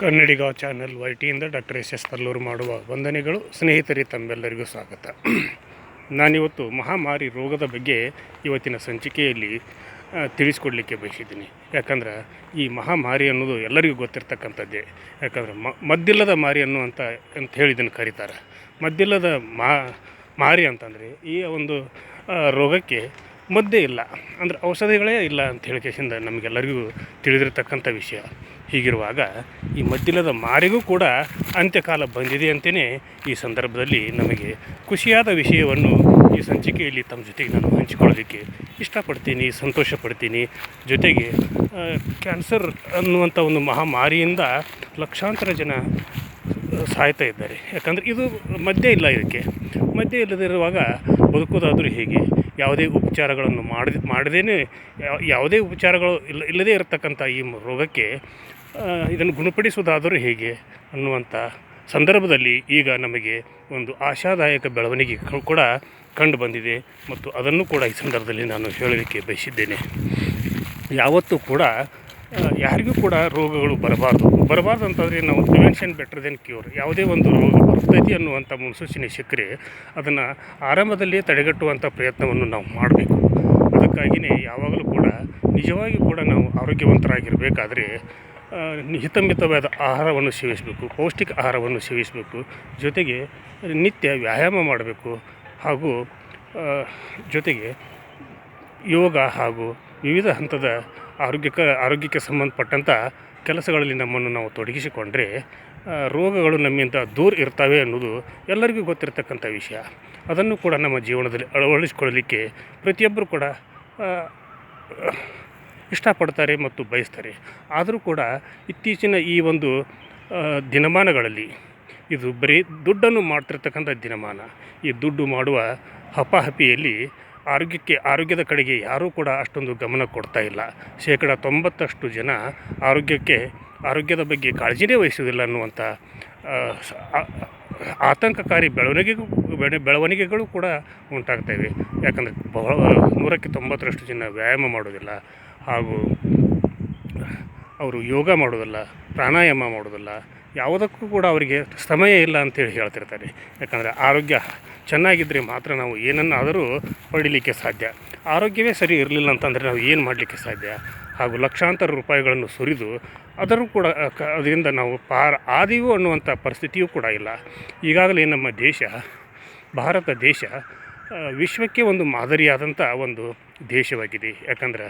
ಕನ್ನಡಿಗ channel Y ಟಿಯಿಂದ doctor S S Kalluru ಮಾಡುವ ವಂದನೆಗಳು, ಸ್ನೇಹಿತರಿ, ತಮ್ಮೆಲ್ಲರಿಗೂ ಸ್ವಾಗತ. ನಾನಿವತ್ತು ಮಹಾಮಾರಿ ರೋಗದ ಬಗ್ಗೆ ಇವತ್ತಿನ ಸಂಚಿಕೆಯಲ್ಲಿ ತಿಳಿಸ್ಕೊಡ್ಲಿಕ್ಕೆ ಬಯಸಿದ್ದೀನಿ. ಯಾಕಂದ್ರೆ ಈ ಮಹಾಮಾರಿ ಅನ್ನೋದು ಎಲ್ಲರಿಗೂ ಗೊತ್ತಿರ್ತಕ್ಕಂಥದ್ದೇ. ಯಾಕಂದ್ರೆ ಮದ್ದಿಲ್ಲದ ಮಾರಿ ಅನ್ನುವಂಥ ಅಂತ ಹೇಳಿ ಇದನ್ನು ಕರೀತಾರೆ. ಮದ್ದಿಲ್ಲದ ಮಾರಿ ಅಂತಂದರೆ ಈ ಒಂದು ರೋಗಕ್ಕೆ ಮದ್ದೇ ಇಲ್ಲ. ಅಂದ್ರೆ ಔಷಧಿಗಳೇ ಇಲ್ಲ ಅಂತ ಹೇಳಿಕೆಸಿಂದ ನಮಗೆಲ್ಲರಿಗೂ ತಿಳಿದಿರತಕ್ಕಂಥ ವಿಷಯ. ಹೀಗಿರುವಾಗ ಈ ಮದ್ದಿಲ್ಲದ ಮಾರಿಗೂ ಕೂಡ ಅಂತ್ಯಕಾಲ ಬಂದಿದೆ ಅಂತಲೇ ಈ ಸಂದರ್ಭದಲ್ಲಿ ನಮಗೆ ಖುಷಿಯಾದ ವಿಷಯವನ್ನು ಈ ಸಂಚಿಕೆಯಲ್ಲಿ ತಮ್ಮ ಜೊತೆಗೆ ನಾನು ಹಂಚಿಕೊಳ್ಳೋದಕ್ಕೆ ಇಷ್ಟಪಡ್ತೀನಿ ಸಂತೋಷ ಪಡ್ತೀನಿ ಜೊತೆಗೆ ಕ್ಯಾನ್ಸರ್ ಅನ್ನುವಂಥ ಒಂದು ಮಹಾಮಾರಿಯಿಂದ ಲಕ್ಷಾಂತರ ಜನ ಸಾಯ್ತಾ ಇದ್ದಾರೆ. ಯಾಕಂದರೆ ಇದು ಮದ್ಯ ಇಲ್ಲ ಇದಕ್ಕೆ. ಮದ್ಯ ಇಲ್ಲದಿರುವಾಗ ಬದುಕೋದಾದರೂ ಹೇಗೆ? ಯಾವುದೇ ಉಪಚಾರಗಳನ್ನು ಮಾಡದೆ, ಮಾಡದೇನೆ ಯಾವುದೇ ಉಪಚಾರಗಳು ಇಲ್ಲ, ಇಲ್ಲದೇ ಇರತಕ್ಕಂಥ ಈ ರೋಗಕ್ಕೆ ಇದನ್ನು ಗುಣಪಡಿಸುವುದಾದರೂ ಹೇಗೆ ಅನ್ನುವಂಥ ಸಂದರ್ಭದಲ್ಲಿ ಈಗ ನಮಗೆ ಒಂದು ಆಶಾದಾಯಕ ಬೆಳವಣಿಗೆ ಕೂಡ ಕಂಡು ಬಂದಿದೆ ಮತ್ತು ಅದನ್ನು ಕೂಡ ಈ ಸಂದರ್ಭದಲ್ಲಿ ನಾನು ಹೇಳಲಿಕ್ಕೆ ಬಯಸಿದ್ದೇನೆ. ಯಾವತ್ತೂ ಕೂಡ ಯಾರಿಗೂ ಕೂಡ ರೋಗಗಳು ಬರಬಾರ್ದು. ಬರಬಾರ್ದು ಅಂತಂದರೆ ನಾವು ಪ್ರಿವೆನ್ಷನ್ ಬೆಟರ್ ದೆನ್ ಕ್ಯೂರ್ ಯಾವುದೇ ಒಂದು ರೋಗ ಬರ್ತೈತಿ ಅನ್ನುವಂಥ ಮುನ್ಸೂಚನೆ ಸಿಕ್ಕರೆ ಅದನ್ನು ಆರಂಭದಲ್ಲಿ ತಡೆಗಟ್ಟುವಂಥ ಪ್ರಯತ್ನವನ್ನು ನಾವು ಮಾಡಬೇಕು. ಅದಕ್ಕಾಗಿಯೇ ಯಾವಾಗಲೂ ಕೂಡ ನಿಜವಾಗಿ ಕೂಡ ನಾವು ಆರೋಗ್ಯವಂತರಾಗಿರಬೇಕಾದ್ರೆ ಹಿತಮಿತವಾದ ಆಹಾರವನ್ನು ಸೇವಿಸಬೇಕು, ಪೌಷ್ಟಿಕ ಆಹಾರವನ್ನು ಸೇವಿಸಬೇಕು, ಜೊತೆಗೆ ನಿತ್ಯ ವ್ಯಾಯಾಮ ಮಾಡಬೇಕು ಹಾಗೂ ಜೊತೆಗೆ ಯೋಗ ಹಾಗೂ ವಿವಿಧ ಹಂತದ ಆರೋಗ್ಯಕ, ಆರೋಗ್ಯಕ್ಕೆ ಸಂಬಂಧಪಟ್ಟಂಥ ಕೆಲಸಗಳಲ್ಲಿ ನಮ್ಮನ್ನು ನಾವು ತೊಡಗಿಸಿಕೊಂಡ್ರೆ ರೋಗಗಳು ನಮ್ಮಿಂದ ದೂರ ಇರ್ತವೆ ಅನ್ನೋದು ಎಲ್ಲರಿಗೂ ಗೊತ್ತಿರತಕ್ಕಂಥ ವಿಷಯ. ಅದನ್ನು ಕೂಡ ನಮ್ಮ ಜೀವನದಲ್ಲಿ ಅಳವಡಿಸಿಕೊಳ್ಳಲಿಕ್ಕೆ ಪ್ರತಿಯೊಬ್ಬರು ಕೂಡ ಇಷ್ಟಪಡ್ತಾರೆ ಮತ್ತು ಬಯಸ್ತಾರೆ. ಆದರೂ ಕೂಡ ಇತ್ತೀಚಿನ ಈ ಒಂದು ದಿನಮಾನಗಳಲ್ಲಿ ಇದು ಬರೀ ದುಡ್ಡನ್ನು ಮಾಡ್ತಿರ್ತಕ್ಕಂಥ ದಿನಮಾನ. ಈ ದುಡ್ಡು ಮಾಡುವ ಹಪಾಹಪಿಯಲ್ಲಿ ಆರೋಗ್ಯಕ್ಕೆ, ಆರೋಗ್ಯದ ಕಡೆಗೆ ಯಾರೂ ಕೂಡ ಅಷ್ಟೊಂದು ಗಮನ ಕೊಡ್ತಾ ಇಲ್ಲ. ಶೇಕಡ ತೊಂಬತ್ತಷ್ಟು ಜನ ಆರೋಗ್ಯಕ್ಕೆ, ಆರೋಗ್ಯದ ಬಗ್ಗೆ ಕಾಳಜಿನೇ ವಹಿಸುವುದಿಲ್ಲ ಅನ್ನುವಂಥ ಆತಂಕಕಾರಿ ಬೆಳವಣಿಗೆಗೂ ಬೆಳೆ, ಬೆಳವಣಿಗೆಗಳು ಕೂಡ ಉಂಟಾಗ್ತಾ ಇವೆ. ಯಾಕಂದರೆ ಬಹಳ, ನೂರಕ್ಕೆ ತೊಂಬತ್ತರಷ್ಟು ಜನ ವ್ಯಾಯಾಮ ಮಾಡೋದಿಲ್ಲ ಹಾಗೂ ಅವರು ಯೋಗ ಮಾಡೋದಿಲ್ಲ, ಪ್ರಾಣಾಯಾಮ ಮಾಡೋದಿಲ್ಲ ಯಾವುದಕ್ಕೂ ಕೂಡ ಅವರಿಗೆ ಸಮಯ ಇಲ್ಲ ಅಂತೇಳಿ ಹೇಳ್ತಿರ್ತಾರೆ. ಯಾಕಂದರೆ ಆರೋಗ್ಯ ಚೆನ್ನಾಗಿದ್ದರೆ ಮಾತ್ರ ನಾವು ಏನನ್ನಾದರೂ ಪಡೀಲಿಕ್ಕೆ ಸಾಧ್ಯ. ಆರೋಗ್ಯವೇ ಸರಿ ಇರಲಿಲ್ಲ ಅಂತಂದರೆ ನಾವು ಏನು ಮಾಡಲಿಕ್ಕೆ ಸಾಧ್ಯ? ಹಾಗೂ ಲಕ್ಷಾಂತರ ರೂಪಾಯಿಗಳನ್ನು ಸುರಿದು ಅದರೂ ಕೂಡ ಅದರಿಂದ ನಾವು ಪಾರ ಆದಿವು ಅನ್ನುವಂಥ ಪರಿಸ್ಥಿತಿಯೂ ಕೂಡ ಇಲ್ಲ. ಈಗಾಗಲೇ ನಮ್ಮ ದೇಶ, ಭಾರತ ದೇಶ ವಿಶ್ವಕ್ಕೆ ಒಂದು ಮಾದರಿಯಾದಂಥ ಒಂದು ದೇಶವಾಗಿದೆ. ಯಾಕಂದ್ರೆ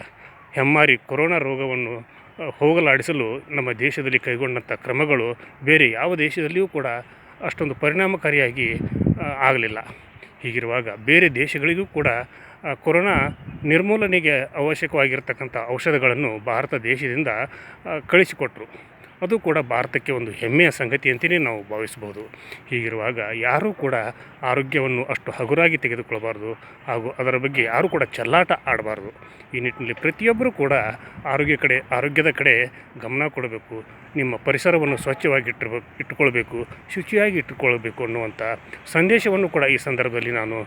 ಹೆಮ್ಮಾರಿ ಕೊರೋನಾ ರೋಗವನ್ನು ಹೋಗಲಾಡಿಸಲು ನಮ್ಮ ದೇಶದಲ್ಲಿ ಕೈಗೊಂಡಂಥ ಕ್ರಮಗಳು ಬೇರೆ ಯಾವ ದೇಶದಲ್ಲಿಯೂ ಕೂಡ ಅಷ್ಟೊಂದು ಪರಿಣಾಮಕಾರಿಯಾಗಿ ಆಗಲಿಲ್ಲ. ಹೀಗಿರುವಾಗ ಬೇರೆ ದೇಶಗಳಿಗೂ ಕೂಡ ಕೊರೋನಾ ನಿರ್ಮೂಲನೆಗೆ ಅವಶ್ಯಕವಾಗಿರ್ತಕ್ಕಂಥ ಔಷಧಗಳನ್ನು ಭಾರತ ದೇಶದಿಂದ ಕಳಿಸಿಕೊಟ್ರು. ಅದು ಕೂಡ ಭಾರತಕ್ಕೆ ಒಂದು ಹೆಮ್ಮೆಯ ಸಂಗತಿ ಅಂತಲೇ ನಾವು ಭಾವಿಸ್ಬೋದು ಹೀಗಿರುವಾಗ ಯಾರೂ ಕೂಡ ಆರೋಗ್ಯವನ್ನು ಅಷ್ಟು ಹಗುರಾಗಿ ತೆಗೆದುಕೊಳ್ಳಬಾರ್ದು ಹಾಗೂ ಅದರ ಬಗ್ಗೆ ಯಾರೂ ಕೂಡ ಚೆಲ್ಲಾಟ ಆಡಬಾರ್ದು. ಈ ನಿಟ್ಟಿನಲ್ಲಿ ಪ್ರತಿಯೊಬ್ಬರೂ ಕೂಡ ಆರೋಗ್ಯ ಕಡೆ, ಆರೋಗ್ಯದ ಕಡೆ ಗಮನ ಕೊಡಬೇಕು, ನಿಮ್ಮ ಪರಿಸರವನ್ನು ಸ್ವಚ್ಛವಾಗಿ ಇಟ್ಟಿರ್ಬೇಕು ಇಟ್ಟುಕೊಳ್ಬೇಕು, ಶುಚಿಯಾಗಿ ಇಟ್ಟುಕೊಳ್ಬೇಕು ಅನ್ನುವಂಥ ಸಂದೇಶವನ್ನು ಕೂಡ ಈ ಸಂದರ್ಭದಲ್ಲಿ ನಾನು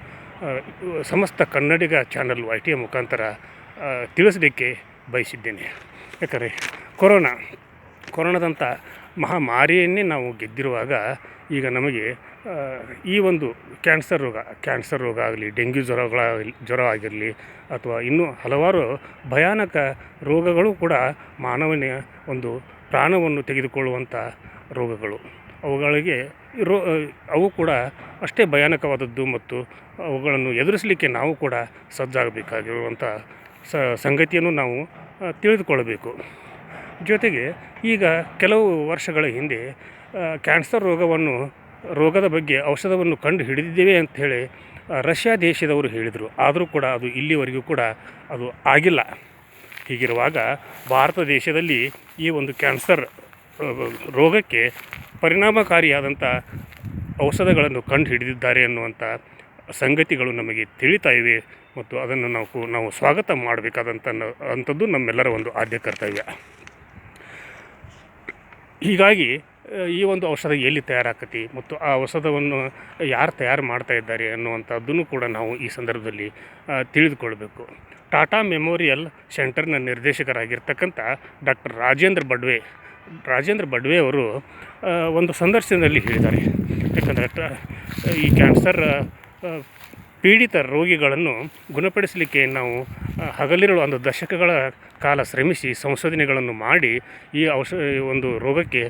ಸಮಸ್ತ ಕನ್ನಡಿಗ ಚಾನಲ್ ವೈ ಟಿಯ ಮುಖಾಂತರ ತಿಳಿಸಲಿಕ್ಕೆ ಬಯಸಿದ್ದೇನೆ. ಯಾಕಂದರೆ ಕೊರೋನಾ ಕೊರೋನಾದಂಥ ಮಹಾಮಾರಿಯನ್ನೇ ನಾವು ಗೆದ್ದಿರುವಾಗ ಈಗ ನಮಗೆ ಈ ಒಂದು ಕ್ಯಾನ್ಸರ್ ರೋಗ ಕ್ಯಾನ್ಸರ್ ರೋಗ ಆಗಲಿ, ಡೆಂಗ್ಯೂ ಜ್ವರಗಳಾಗಲಿ, ಜ್ವರ ಆಗಿರಲಿ ಅಥವಾ ಇನ್ನೂ ಹಲವಾರು ಭಯಾನಕ ರೋಗಗಳು ಕೂಡ ಮಾನವನ ಒಂದು ಪ್ರಾಣವನ್ನು ತೆಗೆದುಕೊಳ್ಳುವಂಥ ರೋಗಗಳು. ಅವುಗಳಿಗೆ ರೋ ಅವು ಕೂಡ ಅಷ್ಟೇ ಭಯಾನಕವಾದದ್ದು ಮತ್ತು ಅವುಗಳನ್ನು ಎದುರಿಸಲಿಕ್ಕೆ ನಾವು ಕೂಡ ಸಜ್ಜಾಗಬೇಕಾಗಿರುವಂಥ ಸಂಗತಿಯನ್ನು ನಾವು ತಿಳಿದುಕೊಳ್ಳಬೇಕು. ಜೊತೆಗೆ ಈಗ ಕೆಲವು ವರ್ಷಗಳ ಹಿಂದೆ ಕ್ಯಾನ್ಸರ್ ರೋಗವನ್ನು, ರೋಗದ ಬಗ್ಗೆ ಔಷಧವನ್ನು ಕಂಡು ಹಿಡಿದಿದ್ದೇವೆ ಅಂಥೇಳಿ ರಷ್ಯಾ ದೇಶದವರು ಹೇಳಿದರು. ಆದರೂ ಕೂಡ ಅದು ಇಲ್ಲಿವರೆಗೂ ಕೂಡ ಅದು ಆಗಿಲ್ಲ. ಹೀಗಿರುವಾಗ ಭಾರತ ದೇಶದಲ್ಲಿ ಈ ಒಂದು ಕ್ಯಾನ್ಸರ್ ರೋಗಕ್ಕೆ ಪರಿಣಾಮಕಾರಿಯಾದಂಥ ಔಷಧಗಳನ್ನು ಕಂಡು ಹಿಡಿದಿದ್ದಾರೆ ಅನ್ನುವಂಥ ಸಂಗತಿಗಳು ನಮಗೆ ತಿಳಿತಾ ಇವೆ ಮತ್ತು ಅದನ್ನು ನಾವು ನಾವು ಸ್ವಾಗತ ಮಾಡಬೇಕಾದಂಥ ಅಂಥದ್ದು ನಮ್ಮೆಲ್ಲರ ಒಂದು ಆದ್ಯ ಕರ್ತವ್ಯ. ಹೀಗಾಗಿ ಈ ಒಂದು ಔಷಧ ಎಲ್ಲಿ ತಯಾರಾಕತಿ ಮತ್ತು ಆ ಔಷಧವನ್ನು ಯಾರು ತಯಾರು ಮಾಡ್ತಾ ಇದ್ದಾರೆ ಅನ್ನುವಂಥದ್ದನ್ನು ಕೂಡ ನಾವು ಈ ಸಂದರ್ಭದಲ್ಲಿ ತಿಳಿದುಕೊಳ್ಬೇಕು. ಟಾಟಾ ಮೆಮೋರಿಯಲ್ ಸೆಂಟರ್ನ ನಿರ್ದೇಶಕರಾಗಿರ್ತಕ್ಕಂಥ ಡಾಕ್ಟರ್ ರಾಜೇಂದ್ರ ಬಡ್ವೆ ರಾಜೇಂದ್ರ ಬಡ್ವೆ ಅವರು ಒಂದು ಸಂದರ್ಶನದಲ್ಲಿ ಹೇಳಿದ್ದಾರೆ. ಯಾಕಂದರೆ ಈ ಕ್ಯಾನ್ಸರ್ ಪೀಡಿತ ರೋಗಿಗಳನ್ನು ಗುಣಪಡಿಸಲಿಕ್ಕೆ ನಾವು ಹಗಲಿರುಳು ಒಂದು ದಶಕಗಳ ಕಾಲ ಶ್ರಮಿಸಿ ಸಂಶೋಧನೆಗಳನ್ನು ಮಾಡಿ ಈ ಔಷ, ಈ ಒಂದು ರೋಗಕ್ಕೆ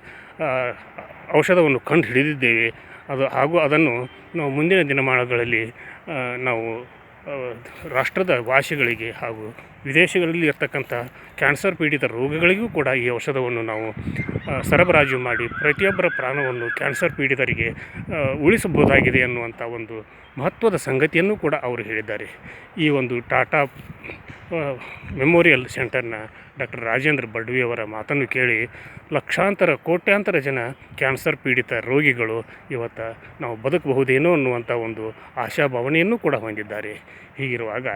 ಔಷಧವನ್ನು ಕಂಡು ಹಿಡಿದಿದ್ದೇವೆ. ಅದು, ಹಾಗೂ ಅದನ್ನು ನಾವು ಮುಂದಿನ ದಿನಮಾನಗಳಲ್ಲಿ ನಾವು ರಾಷ್ಟ್ರದ ಭಾಷೆಗಳಿಗೆ ಹಾಗೂ ವಿದೇಶಗಳಲ್ಲಿ ಇರ್ತಕ್ಕಂಥ ಕ್ಯಾನ್ಸರ್ ಪೀಡಿತ ರೋಗಗಳಿಗೂ ಕೂಡ ಈ ಔಷಧವನ್ನು ನಾವು ಸರಬರಾಜು ಮಾಡಿ ಪ್ರತಿಯೊಬ್ಬರ ಪ್ರಾಣವನ್ನು ಕ್ಯಾನ್ಸರ್ ಪೀಡಿತರಿಗೆ ಉಳಿಸಬಹುದಾಗಿದೆ ಅನ್ನುವಂಥ ಒಂದು ಮಹತ್ವದ ಸಂಗತಿಯನ್ನು ಕೂಡ ಅವರು ಹೇಳಿದ್ದಾರೆ. ಈ ಒಂದು ಟಾಟಾ ಮೆಮೋರಿಯಲ್ ಸೆಂಟರ್ನ ಡಾಕ್ಟರ್ ರಾಜೇಂದ್ರ ಬಡ್ವಿಯವರ ಮಾತನ್ನು ಕೇಳಿ ಲಕ್ಷಾಂತರ, ಕೋಟ್ಯಾಂತರ ಜನ ಕ್ಯಾನ್ಸರ್ ಪೀಡಿತ ರೋಗಿಗಳು ಇವತ್ತು ನಾವು ಬದುಕಬಹುದೇನೋ ಅನ್ನುವಂಥ ಒಂದು ಆಶಾಭಾವನೆಯನ್ನು ಕೂಡ ಹೊಂದಿದ್ದಾರೆ. ಹೀಗಿರುವಾಗ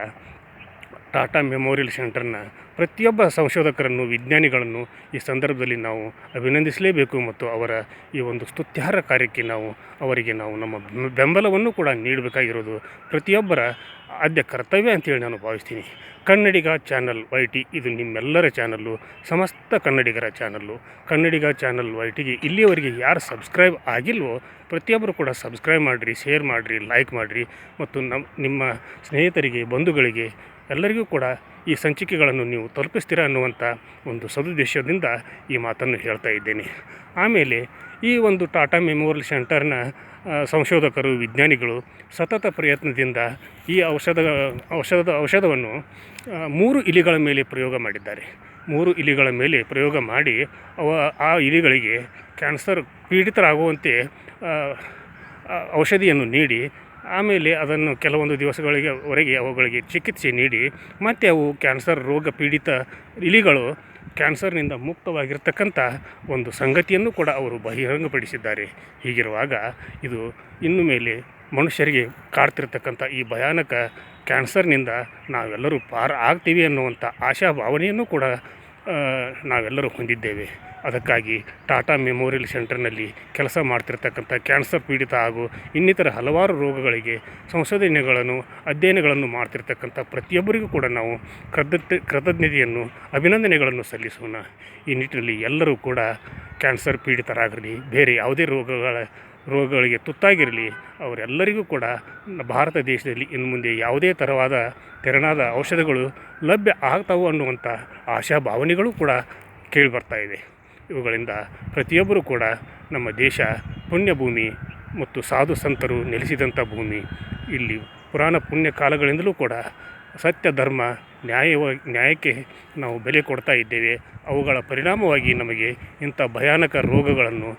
ಟಾಟಾ ಮೆಮೋರಿಯಲ್ ಸೆಂಟರ್ನ ಪ್ರತಿಯೊಬ್ಬ ಸಂಶೋಧಕರನ್ನು, ವಿಜ್ಞಾನಿಗಳನ್ನು ಈ ಸಂದರ್ಭದಲ್ಲಿ ನಾವು ಅಭಿನಂದಿಸಲೇಬೇಕು ಮತ್ತು ಅವರ ಈ ಒಂದು ಸ್ತುತ್ಯಾರ್ಹ ಕಾರ್ಯಕ್ಕೆ ನಾವು ಅವರಿಗೆ ನಾವು ನಮ್ಮ ಬೆಂಬಲವನ್ನು ಕೂಡ ನೀಡಬೇಕಾಗಿರೋದು ಪ್ರತಿಯೊಬ್ಬರ ಆದ್ಯ ಕರ್ತವ್ಯ ಅಂತೇಳಿ ನಾನು ಭಾವಿಸ್ತೀನಿ. ಕನ್ನಡಿಗ ಚಾನಲ್ ವೈ ಟಿ ಇದು ನಿಮ್ಮೆಲ್ಲರ ಚಾನಲ್ಲು, ಸಮಸ್ತ ಕನ್ನಡಿಗರ ಚಾನಲ್ಲು. ಕನ್ನಡಿಗ ಚಾನಲ್ ವೈ ಟಿಗೆ ಇಲ್ಲಿಯವರೆಗೆ ಯಾರು ಸಬ್ಸ್ಕ್ರೈಬ್ ಆಗಿಲ್ವೋ, ಪ್ರತಿಯೊಬ್ಬರು ಕೂಡ ಸಬ್ಸ್ಕ್ರೈಬ್ ಮಾಡಿರಿ, ಶೇರ್ ಮಾಡಿರಿ ಲೈಕ್ ಮಾಡಿರಿ ಮತ್ತು ನಮ್ಮ ನಿಮ್ಮ ಸ್ನೇಹಿತರಿಗೆ, ಬಂಧುಗಳಿಗೆ ಎಲ್ಲರಿಗೂ ಕೂಡ ಈ ಸಂಚಿಕೆಗಳನ್ನು ನೀವು ತಲುಪಿಸ್ತೀರಾ ಅನ್ನುವಂಥ ಒಂದು ಸದುದ್ದೇಶದಿಂದ ಈ ಮಾತನ್ನು ಹೇಳ್ತಾ ಇದ್ದೇನೆ. ಆಮೇಲೆ ಈ ಒಂದು ಟಾಟಾ ಮೆಮೋರಿಯಲ್ ಸೆಂಟರ್ನ ಸಂಶೋಧಕರು, ವಿಜ್ಞಾನಿಗಳು ಸತತ ಪ್ರಯತ್ನದಿಂದ ಈ ಔಷಧ, ಔಷಧದ, ಔಷಧವನ್ನು ಮೂರು ಇಲಿಗಳ ಮೇಲೆ ಪ್ರಯೋಗ ಮಾಡಿದ್ದಾರೆ. ಮೂರು ಇಲಿಗಳ ಮೇಲೆ ಪ್ರಯೋಗ ಮಾಡಿ ಅವ, ಆ ಇಲಿಗಳಿಗೆ ಕ್ಯಾನ್ಸರ್ ಪೀಡಿತರಾಗುವಂತೆ ಔಷಧಿಯನ್ನು ನೀಡಿ, ಆಮೇಲೆ ಅದನ್ನು ಕೆಲವೊಂದು ದಿವಸಗಳಿಗೆ, ವರೆಗೆ ಅವುಗಳಿಗೆ ಚಿಕಿತ್ಸೆ ನೀಡಿ, ಮತ್ತೆ ಅವು ಕ್ಯಾನ್ಸರ್ ರೋಗ ಪೀಡಿತ ಇಲಿಗಳು ಕ್ಯಾನ್ಸರ್ನಿಂದ ಮುಕ್ತವಾಗಿರ್ತಕ್ಕಂಥ ಒಂದು ಸಂಗತಿಯನ್ನು ಕೂಡ ಅವರು ಬಹಿರಂಗಪಡಿಸಿದ್ದಾರೆ. ಹೀಗಿರುವಾಗ ಇದು ಇನ್ನು ಮೇಲೆ ಮನುಷ್ಯರಿಗೆ ಕಾಡ್ತಿರ್ತಕ್ಕಂಥ ಈ ಭಯಾನಕ ಕ್ಯಾನ್ಸರ್ನಿಂದ ನಾವೆಲ್ಲರೂ ಪಾರ ಆಗ್ತೀವಿ ಅನ್ನುವಂಥ ಆಶಾಭಾವನೆಯನ್ನು ಕೂಡ ಆ, ನಾವೆಲ್ಲರೂ ಹೊಂದಿದ್ದೇವೆ. ಅದಕ್ಕಾಗಿ ಟಾಟಾ ಮೆಮೋರಿಯಲ್ ಸೆಂಟರ್ನಲ್ಲಿ ಕೆಲಸ ಮಾಡ್ತಿರ್ತಕ್ಕಂಥ ಕ್ಯಾನ್ಸರ್ ಪೀಡಿತ ಹಾಗೂ ಇನ್ನಿತರ ಹಲವಾರು ರೋಗಗಳಿಗೆ ಸಂಶೋಧನೆಗಳನ್ನು, ಅಧ್ಯಯನಗಳನ್ನು ಮಾಡ್ತಿರ್ತಕ್ಕಂಥ ಪ್ರತಿಯೊಬ್ಬರಿಗೂ ಕೂಡ ನಾವು ಕೃತಜ್ಞ, ಕೃತಜ್ಞತೆಯನ್ನು, ಅಭಿನಂದನೆಗಳನ್ನು ಸಲ್ಲಿಸೋಣ. ಈ ನಿಟ್ಟಿನಲ್ಲಿ ಎಲ್ಲರೂ ಕೂಡ ಕ್ಯಾನ್ಸರ್ ಪೀಡಿತರಾಗಲಿ, ಬೇರೆ ಯಾವುದೇ ರೋಗಗಳ ರೋಗಗಳಿಗೆ ತುತ್ತಾಗಿರಲಿ, ಅವರೆಲ್ಲರಿಗೂ ಕೂಡ ಭಾರತ ದೇಶದಲ್ಲಿ ಇನ್ನು ಮುಂದೆ ಯಾವುದೇ ತರವಾದ ತೆರನಾದ ಔಷಧಗಳು ಲಭ್ಯ ಆಗ್ತಾವು ಅನ್ನುವಂಥ ಆಶಾಭಾವನೆಗಳು ಕೂಡ ಕೇಳಿಬರ್ತಾ ಇದೆ. ಇವುಗಳಿಂದ ಪ್ರತಿಯೊಬ್ಬರೂ ಕೂಡ ನಮ್ಮ ದೇಶ ಪುಣ್ಯಭೂಮಿ ಮತ್ತು ಸಾಧು ಸಂತರು ನೆಲೆಸಿದಂಥ ಭೂಮಿ. ಇಲ್ಲಿ ಪುರಾಣ ಪುಣ್ಯ ಕಾಲಗಳಿಂದಲೂ ಕೂಡ ಸತ್ಯ, ಧರ್ಮ ನ್ಯಾಯವಾಗಿ ನ್ಯಾಯಕ್ಕೆ ನಾವು ಬೆಲೆ ಕೊಡ್ತಾ ಇದ್ದೇವೆ. ಅವುಗಳ ಪರಿಣಾಮವಾಗಿ ನಮಗೆ ಇಂಥ ಭಯಾನಕ ರೋಗಗಳನ್ನು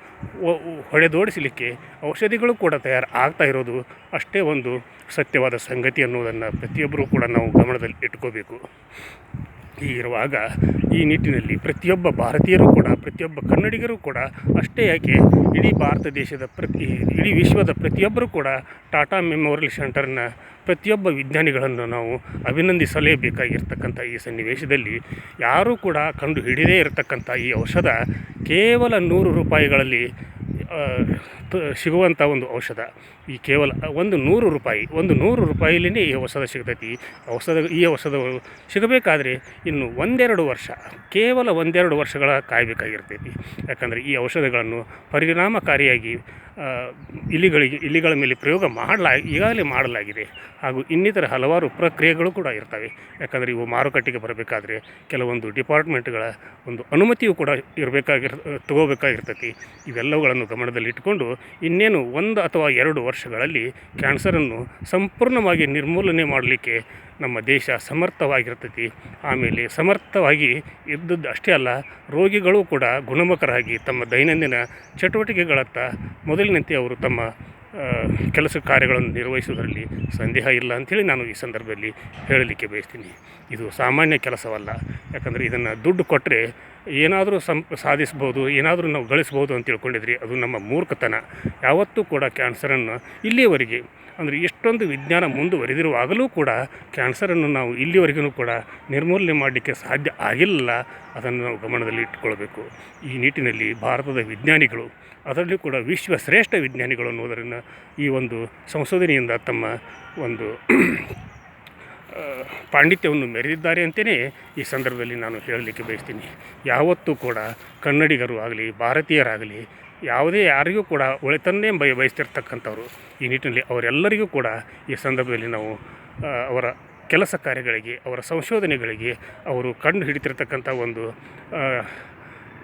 ಹೊಡೆದೋಡಿಸಲಿಕ್ಕೆ ಔಷಧಿಗಳು ಕೂಡ ತಯಾರು ಆಗ್ತಾ ಇರೋದು ಅಷ್ಟೇ ಒಂದು ಸತ್ಯವಾದ ಸಂಗತಿ ಅನ್ನೋದನ್ನು ಪ್ರತಿಯೊಬ್ಬರೂ ಕೂಡ ನಾವು ಗಮನದಲ್ಲಿ ಇಟ್ಕೋಬೇಕು. ಹೀಗಿರುವಾಗ ಈ ನಿಟ್ಟಿನಲ್ಲಿ ಪ್ರತಿಯೊಬ್ಬ ಭಾರತೀಯರು ಕೂಡ, ಪ್ರತಿಯೊಬ್ಬ ಕನ್ನಡಿಗರು ಕೂಡ ಅಷ್ಟೇ ಯಾಕೆ ಇಡೀ ಭಾರತ ದೇಶದ ಪ್ರತಿ, ಇಡೀ ವಿಶ್ವದ ಪ್ರತಿಯೊಬ್ಬರೂ ಕೂಡ ಟಾಟಾ ಮೆಮೋರಿಯಲ್ ಸೆಂಟರ್ನ ಪ್ರತಿಯೊಬ್ಬ ವಿಜ್ಞಾನಿಗಳನ್ನು ನಾವು ಅಭಿನಂದಿಸಲೇಬೇಕಾಗಿರ್ತಕ್ಕಂಥ ಈ ಸನ್ನಿವೇಶದಲ್ಲಿ ಯಾರೂ ಕೂಡ ಕಂಡು ಹಿಡಿದೇ ಇರತಕ್ಕಂಥ ಈ ಔಷಧ ಕೇವಲ ನೂರು ರೂಪಾಯಿಗಳಲ್ಲಿ ಸಿಗುವಂಥ ಒಂದು ಔಷಧ. ಈ ಕೇವಲ ಒಂದು ನೂರು ರೂಪಾಯಿ, ಒಂದು ನೂರು ರೂಪಾಯಿಲೇ ಈ ಔಷಧ ಸಿಗ್ತೈತಿ. ಔಷಧ, ಈ ಔಷಧಗಳು ಸಿಗಬೇಕಾದ್ರೆ ಇನ್ನು ಒಂದೆರಡು ವರ್ಷ, ಕೇವಲ ಒಂದೆರಡು ವರ್ಷಗಳ ಕಾಯಬೇಕಾಗಿರ್ತೈತಿ. ಯಾಕಂದರೆ ಈ ಔಷಧಗಳನ್ನು ಪರಿಣಾಮಕಾರಿಯಾಗಿ ಇಲಿಗಳಿಗೆ, ಇಲಿಗಳ ಮೇಲೆ ಪ್ರಯೋಗ ಮಾಡಲಾ, ಈಗಾಗಲೇ ಮಾಡಲಾಗಿದೆ. ಹಾಗೂ ಇನ್ನಿತರ ಹಲವಾರು ಪ್ರಕ್ರಿಯೆಗಳು ಕೂಡ ಇರ್ತವೆ. ಯಾಕಂದರೆ ಇವು ಮಾರುಕಟ್ಟೆಗೆ ಬರಬೇಕಾದ್ರೆ ಕೆಲವೊಂದು ಡಿಪಾರ್ಟ್ಮೆಂಟ್ಗಳ ಒಂದು ಅನುಮತಿಯು ಕೂಡ ಇರಬೇಕಾಗಿರ್, ತಗೋಬೇಕಾಗಿರ್ತೈತಿ. ಇವೆಲ್ಲವುಗಳನ್ನು ಗಮನದಲ್ಲಿ ಇಟ್ಟುಕೊಂಡು ಇನ್ನೇನು ಒಂದು ಅಥವಾ ಎರಡು ವರ್ಷಗಳಲ್ಲಿ ಕ್ಯಾನ್ಸರನ್ನು ಸಂಪೂರ್ಣವಾಗಿ ನಿರ್ಮೂಲನೆ ಮಾಡಲಿಕ್ಕೆ ನಮ್ಮ ದೇಶ ಸಮರ್ಥವಾಗಿರ್ತೈತಿ. ಆಮೇಲೆ ಸಮರ್ಥವಾಗಿ ಇದ್ದದ್ದು ಅಷ್ಟೇ ಅಲ್ಲ, ರೋಗಿಗಳು ಕೂಡ ಗುಣಮುಖರಾಗಿ ತಮ್ಮ ದೈನಂದಿನ ಚಟುವಟಿಕೆಗಳತ್ತ ಮೊದಲಿನಂತೆ ಅವರು ತಮ್ಮ ಕೆಲಸ ಕಾರ್ಯಗಳನ್ನು ನಿರ್ವಹಿಸುವುದರಲ್ಲಿ ಸಂದೇಹ ಇಲ್ಲ ಅಂಥೇಳಿ ನಾನು ಈ ಸಂದರ್ಭದಲ್ಲಿ ಹೇಳಲಿಕ್ಕೆ ಬಯಸ್ತೀನಿ. ಇದು ಸಾಮಾನ್ಯ ಕೆಲಸವಲ್ಲ. ಯಾಕಂದರೆ ಇದನ್ನು ದುಡ್ಡು ಕೊಟ್ಟರೆ ಏನಾದರೂ ಸಂ, ಸಾಧಿಸ್ಬೋದು, ಏನಾದರೂ ನಾವು ಗಳಿಸ್ಬೋದು ಅಂತ ತಿಳ್ಕೊಂಡಿದ್ರಿ, ಅದು ನಮ್ಮ ಮೂರ್ಖತನ. ಯಾವತ್ತೂ ಕೂಡ ಕ್ಯಾನ್ಸರನ್ನು ಇಲ್ಲಿಯವರೆಗೆ, ಅಂದರೆ ಎಷ್ಟೊಂದು ವಿಜ್ಞಾನ ಮುಂದುವರೆದಿರುವಾಗಲೂ ಕೂಡ ಕ್ಯಾನ್ಸರನ್ನು ನಾವು ಇಲ್ಲಿವರೆಗೂ ಕೂಡ ನಿರ್ಮೂಲನೆ ಮಾಡಲಿಕ್ಕೆ ಸಾಧ್ಯ ಆಗಿಲ್ಲ ಅದನ್ನು ನಾವು ಗಮನದಲ್ಲಿ ಇಟ್ಟುಕೊಳ್ಬೇಕು ಈ ನಿಟ್ಟಿನಲ್ಲಿ ಭಾರತದ ವಿಜ್ಞಾನಿಗಳು, ಅದರಲ್ಲೂ ಕೂಡ ವಿಶ್ವ ಶ್ರೇಷ್ಠ ವಿಜ್ಞಾನಿಗಳು ಅನ್ನೋದನ್ನು ಈ ಒಂದು ಸಂಶೋಧನೆಯಿಂದ ತಮ್ಮ ಒಂದು ಪಾಂಡಿತ್ಯವನ್ನು ಮೆರೆದಿದ್ದಾರೆ ಅಂತಲೇ ಈ ಸಂದರ್ಭದಲ್ಲಿ ನಾನು ಹೇಳಲಿಕ್ಕೆ ಬಯಸ್ತೀನಿ. ಯಾವತ್ತೂ ಕೂಡ ಕನ್ನಡಿಗರು ಆಗಲಿ, ಭಾರತೀಯರಾಗಲಿ, ಯಾವುದೇ ಯಾರಿಗೂ ಕೂಡ ಒಳಿತನ್ನೇ ಬಯ, ಬಯಸ್ತಿರ್ತಕ್ಕಂಥವ್ರು. ಈ ನಿಟ್ಟಿನಲ್ಲಿ ಅವರೆಲ್ಲರಿಗೂ ಕೂಡ ಈ ಸಂದರ್ಭದಲ್ಲಿ ನಾವು ಅವರ ಕೆಲಸ ಕಾರ್ಯಗಳಿಗೆ, ಅವರ ಸಂಶೋಧನೆಗಳಿಗೆ ಅವರು ಕಂಡು ಹಿಡಿತಿರ್ತಕ್ಕಂಥ ಒಂದು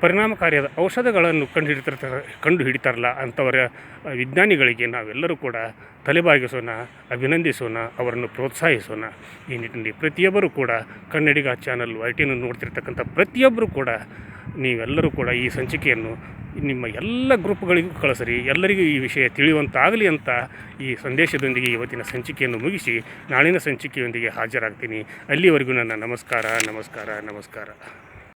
ಪರಿಣಾಮಕಾರಿಯಾದ ಔಷಧಗಳನ್ನು ಕಂಡು ಹಿಡಿತಿರ್ತಾರೆ ಕಂಡು ಹಿಡಿತಾರಲ್ಲ ಅಂಥವರ ವಿಜ್ಞಾನಿಗಳಿಗೆ ನಾವೆಲ್ಲರೂ ಕೂಡ ತಲೆಬಾಗಿಸೋಣ, ಅಭಿನಂದಿಸೋಣ, ಅವರನ್ನು ಪ್ರೋತ್ಸಾಹಿಸೋಣ. ಈ ನಿಟ್ಟಿನಲ್ಲಿ ಪ್ರತಿಯೊಬ್ಬರೂ ಕೂಡ ಕನ್ನಡಿಗ ಚಾನಲ್ ಐ ಟಿಯನ್ನು ನೋಡ್ತಿರ್ತಕ್ಕಂಥ ಪ್ರತಿಯೊಬ್ಬರೂ ಕೂಡ ನೀವೆಲ್ಲರೂ ಕೂಡ ಈ ಸಂಚಿಕೆಯನ್ನು ನಿಮ್ಮ ಎಲ್ಲ ಗ್ರೂಪ್ಗಳಿಗೂ ಕಳಿಸ್ರಿ. ಎಲ್ಲರಿಗೂ ಈ ವಿಷಯ ತಿಳಿಯುವಂತಾಗಲಿ ಅಂತ ಈ ಸಂದೇಶದೊಂದಿಗೆ ಇವತ್ತಿನ ಸಂಚಿಕೆಯನ್ನು ಮುಗಿಸಿ ನಾಳಿನ ಸಂಚಿಕೆಯೊಂದಿಗೆ ಹಾಜರಾಗ್ತೀನಿ. ಅಲ್ಲಿವರೆಗೂ ನನ್ನ ನಮಸ್ಕಾರ ನಮಸ್ಕಾರ ನಮಸ್ಕಾರ.